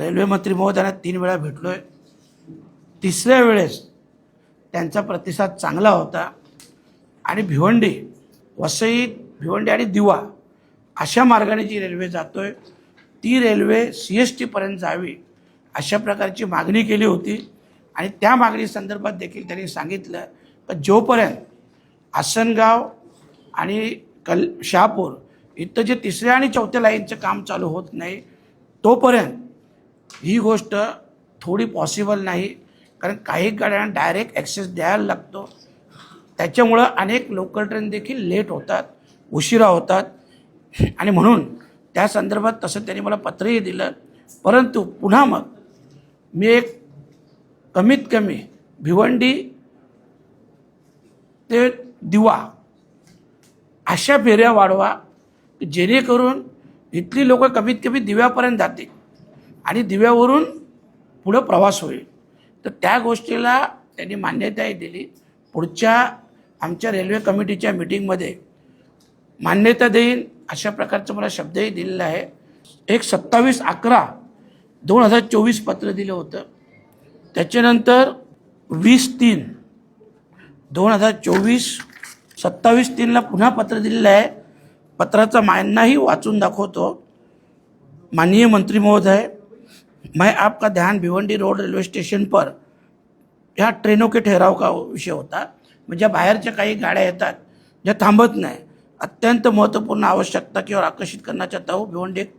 रेल्वेमंत्री महोदयांना तीन वेळा भेटलो आहे तिसऱ्या वेळेस त्यांचा प्रतिसाद चांगला होता. आणि भिवंडी वसई भिवंडी आणि दिवा अशा मार्गाने जी रेल्वे जातो आहे ती रेल्वे सी एस टीपर्यंत जावी अशा प्रकारची मागणी केली होती. आणि त्या मागणी संदर्भात देखील त्यांनी सांगितलं. की जोपर्यंत आसनगाव आणि कल शहापूर इथं जे तिसऱ्या आणि चौथ्या लाईनचं काम चालू होत नाही तोपर्यंत ही गोष्ट थोडी पॉसिबल नाही. कारण काही गाड्यांना डायरेक्ट ॲक्सेस द्यायला लागतो. त्याच्यामुळं अनेक लोकल ट्रेन देखील लेट होतात उशिरा होतात. आणि म्हणून त्या संदर्भात तसं त्यांनी मला पत्रही दिलं. परंतु पुन्हा मग मी एक कमीत कमी भिवंडी ते दिवा अशा फेऱ्या वाढवा की जेणेकरून इथली लोक कमीत कमी दिव्यापर्यंत जातील. आणि दिव्यावरून पुढं प्रवास होईल. तर त्या गोष्टीला त्यांनी मान्यताही दिली. पुढच्या आमच्या रेल्वे कमिटीच्या मिटिंगमध्ये मान्यता देईन अशा प्रकारचं मला शब्दही दिलेला आहे. एक सत्तावीस अकरा दोन हजार चोवीस पत्र दिलं होतं. त्याच्यानंतर वीस तीन दोन हजार चोवीस सत्तावीस तीनला पुन्हा पत्र दिलेलं आहे. पत्राचा मायनाही वाचून दाखवतो. माननीय मंत्री महोदय मैं आपका ध्यान भिवंडी रोड रेल्वे स्टेशन पर ह्या ट्रेनों के ठहराव का विषय होता। म्हणजे बाहेरच्या काही गाड्या येतात ज्या थांबत नाही। अत्यंत महत्त्वपूर्ण आवश्यकता की आकर्षित करना चाहता हूँ। भिवंडी एक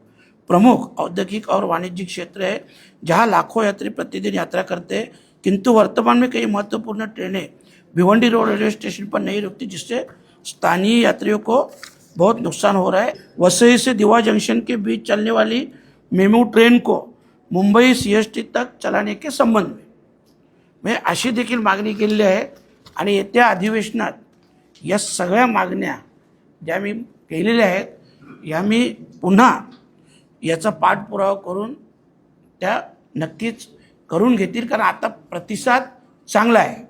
प्रमुख औद्योगिक और वाणिज्यिक क्षेत्र है जहाँ लाखों यात्री प्रतिदिन यात्रा करते हैं। किंतु वर्तमान में कई महत्त्वपूर्ण ट्रेनें भिवंडी रोड रेलवे स्टेशन पर नहीं रुकती जिससे स्थानीय यात्रियों को बहुत नुकसान हो रहा है। वसई से दिवा जंक्शन के बीच चलने वाली मेमू ट्रेन को मुंबई सी एस टी तक चलाने के संबंध में. म्हणजे अशी देखील मागणी केलेली आहे आणि येत्या अधिवेशनात या सगळ्या मागण्या ज्या मी केलेल्या आहेत या मी पुन्हा याचा पाठपुरावा करून त्या नक्कीच करून घेतील कारण आता प्रतिसाद चांगला आहे.